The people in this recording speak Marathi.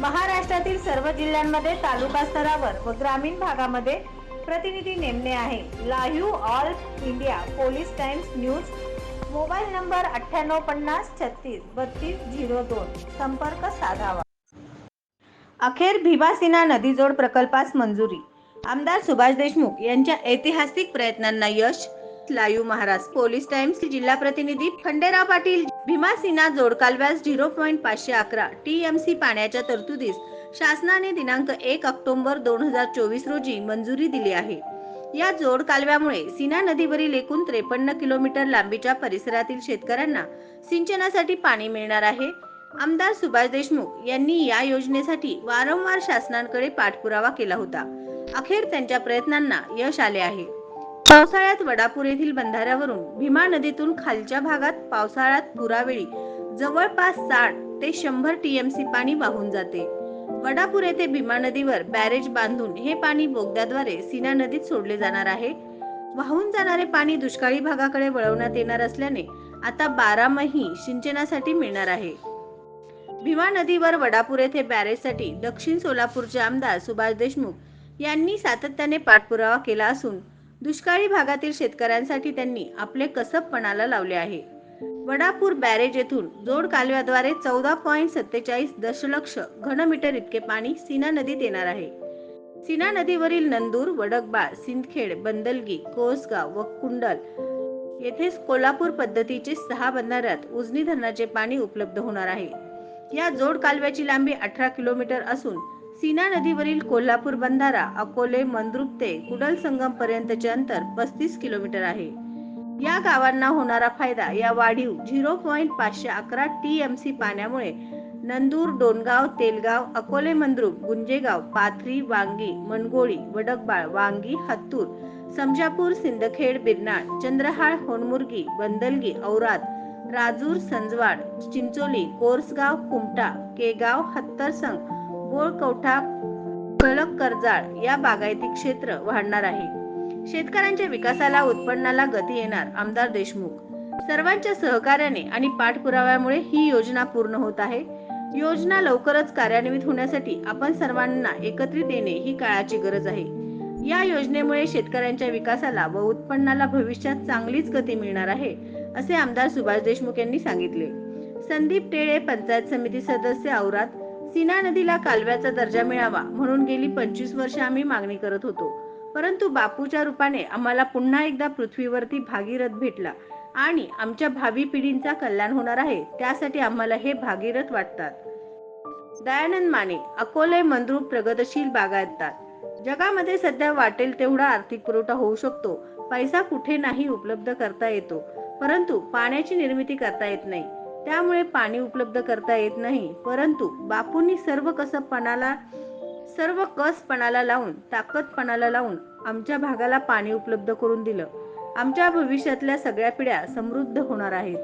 महाराष्ट्रातील सर्व जिल्ह्यांमध्ये तालुका स्तरावर व ग्रामीण भागामध्ये प्रतिनिधी नेमणे आहे. Live all India police times news mobile number अठ्ठ्याण्णव पन्नास छत्तीस बत्तीस झिरो दोन. संपर्क साधावा. अखेर भीमासिना नदीजोड प्रकल्पास मंजुरी. आमदार सुभाष देशमुख यांच्या ऐतिहासिक प्रयत्नांना यश. लाईव्ह महाराज पोलीस टाइम्स जिल्हा प्रतिनिधी खंडेराव पाटील. भीमासिना जोड जोडकालव्यास झिरो पॉईंट पाचशे अकरा टी एम सी पाण्याच्या तरतुदीस शासनाने दिनांक एक ऑक्टोबर दोन हजार चोवीस रोजी मंजुरी दिली आहे. या जोड कालव्यामुळे सीना नदीवरील एकूण त्रेपन्न किलोमीटर लांबीच्या परिसरातील शेतकऱ्यांना सिंचनासाठी पाणी मिळणार आहे. आमदार सुभाष देशमुख यांनी या योजनेसाठी वारंवार शासनाकडे पाठपुरावा केला होता. अखेर त्यांच्या प्रयत्नांना यश आले आहे. पावसाळ्यात वडापूर येथील बंधाऱ्यावरून भीमा नदीतून खालच्या भागात पावसाळ्यात पुरावेळी जवळपास साठ ते शंभर टीएमसी पाणी वाहून जाते. वडापूर येथे भीमा नदीवर बॅरेज बांधून हे पाणी बोगद्याद्वारे सीना नदीत सोडले जाणार आहे. वाहून जाणारे पाणी दुष्काळी भागाकडे वळवण्यात येणार असल्याने आता बारामही सिंचनासाठी मिळणार आहे. भीमा नदीवर वडापूर येथे बॅरेजसाठी दक्षिण सोलापूरचे आमदार सुभाष देशमुख यांनी सातत्याने पाठपुरावा केला असून दुष्काळी भागातील शेतकऱ्यांसाठी त्यांनी आपले कसब पणाला लावले आहे. वडापूर बॅरेज येथून जोड कालव्याद्वारे चौदा पॉईंट सत्तेचाळीस दशलक्ष घनमीटर इतके पाणी सीना नदीत येणार आहे. सीना नदीवरील नंदूर वडकबाळ सिंदखेड बंदलगी कोसगाव व कुंडल येथेच कोल्हापूर पद्धतीचे सहा बंधाऱ्यात उजनी धरणाचे पाणी उपलब्ध होणार आहे. या जोड कालव्याची लांबी अठरा किलोमीटर असून सीना नदीवरील कोल्हापूर बंधारा अकोले मंद्रुप ते कुडल संगम पर्यंतचे अंतर पस्तीस किलोमीटर आहे. या गावांना होणारा फायदा या वाढीव झिरो पॉईंट पाचशे अकरा टी एम सी पाण्यामुळे नंदूर डोणगाव तेलगाव अकोले मंद्रुप गुंजेगाव पाथरी वांगी मनगोळी वडकबाळ वांगी हत्तूर समजापूर सिंदखेड बिरनाळ चंद्रहाळ होनमुर्गी बंदलगी औराद राजूर संजवाड चिंचोली कोर्सगाव कुमटा केगाव हत्तरसंग बोळकवठा कलक कर्जाळ या बागायती क्षेत्र वाढणार आहे. शेतकऱ्यांच्या विकासाला उत्पन्नाला गती येणार आमदार देशमुख. सर्वांच्या सहकार्याने आणि पाठपुराव्यामुळे ही योजना पूर्ण होत आहे. योजना लवकरच कार्यान्वित होण्यासाठी आपण सर्वांना एकत्रित येणे ही काळाची गरज आहे. या योजनेमुळे शेतकऱ्यांच्या विकासाला व उत्पन्नाला भविष्यात चांगलीच गती मिळणार आहे असे आमदार सुभाष देशमुख यांनी सांगितले. संदीप टेळे पंचायत समिती सदस्य औरात सीना नदीला कालव्याचा दर्जा मिळावा म्हणून गेली पंचवीस वर्ष आम्ही मागणी करत होतो. परंतु बापूच्या रूपाने आम्हाला पुन्हा एकदा पृथ्वीवरती भागीरथ भेटला आणि आमच्या भावी पिढींचा कल्याण होणार आहे त्यासाठी आम्हाला हे भागीरथ वाटतात. दयानंद माने अकोले मंद्रुप प्रगतशील बागायतात जगामध्ये सध्या वाटेल तेवढा आर्थिक पुरवठा होऊ शकतो. पैसा कुठे नाही उपलब्ध करता येतो. परंतु पाण्याची निर्मिती करता येत नाही. त्यामुळे पाणी उपलब्ध करता येत नाही. परंतु बापूंनी सर्व कसपणाला सर्व कसपणाला लावून ताकदपणाला लावून आमच्या भागाला पाणी उपलब्ध करून दिलं. आमच्या भविष्यातल्या सगळ्या पिढ्या समृद्ध होणार आहेत.